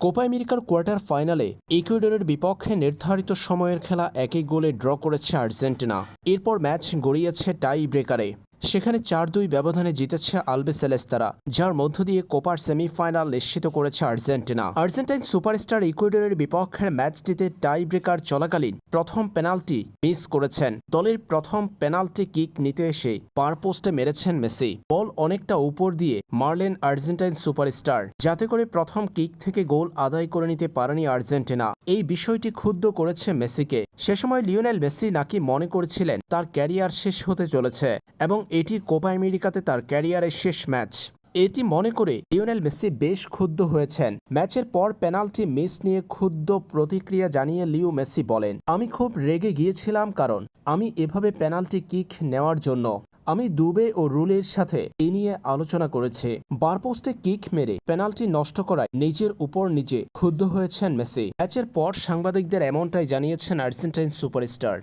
Copa আমেরিকার quarter ফাইনালে ইকুয়েডরের বিপক্ষে নির্ধারিত সময়ের খেলা একই এক গোলে ড্র করেছে আর্জেন্টিনা। এরপর ম্যাচ গড়িয়েছে টাই ব্রেকারে সেখানে চার দুই ব্যবধানে জিতেছে আলবে সেলেস্তারা যার মধ্য দিয়ে কোপার সেমিফাইনাল নিশ্চিত করেছে আর্জেন্টিনা। আর্জেন্টাইন সুপারস্টার ইকুয়েডরের বিপক্ষের ম্যাচটিতে টাই ব্রেকার চলাকালীন প্রথম পেনাল্টি মিস করেছেন। দলের প্রথম পেনাল্টি কিক নিতে এসে পার পোস্টে মেরেছেন মেসি। বল অনেকটা উপর দিয়ে মারলেন আর্জেন্টাইন সুপারস্টার। যাতে করে প্রথম কিক থেকে গোল আদায় করে নিতে পারেনি আর্জেন্টিনা। এই বিষয়টি ক্ষুব্ধ করেছে মেসিকে। সে সময় লিওনেল মেসি নাকি মনে করেছিলেন তার ক্যারিয়ার শেষ হতে চলেছে এবং এটি কোপা আমেরিকাতে তার ক্যারিয়ারের শেষ ম্যাচ। এটি মনে করে লিওনেল মেসি বেশ ক্ষুব্ধ হয়েছেন। ম্যাচের পর পেনাল্টি মিস নিয়ে ক্ষুব্ধ প্রতিক্রিয়া জানিয়ে লিও মেসি বলেন, আমি খুব রেগে গিয়েছিলাম কারণ আমি এভাবে পেনাল্টি কিক নেওয়ার জন্য। আমি দুবে ও রুলের সাথে এ নিয়ে আলোচনা করেছি। বারপোস্টে কিক মেরে পেনাল্টি নষ্ট করায় নিজের উপর নিজে ক্ষুব্ধ হয়েছেন মেসি। ম্যাচের পর সাংবাদিকদের এমনটাই জানিয়েছেন আর্জেন্টাইন সুপারস্টার।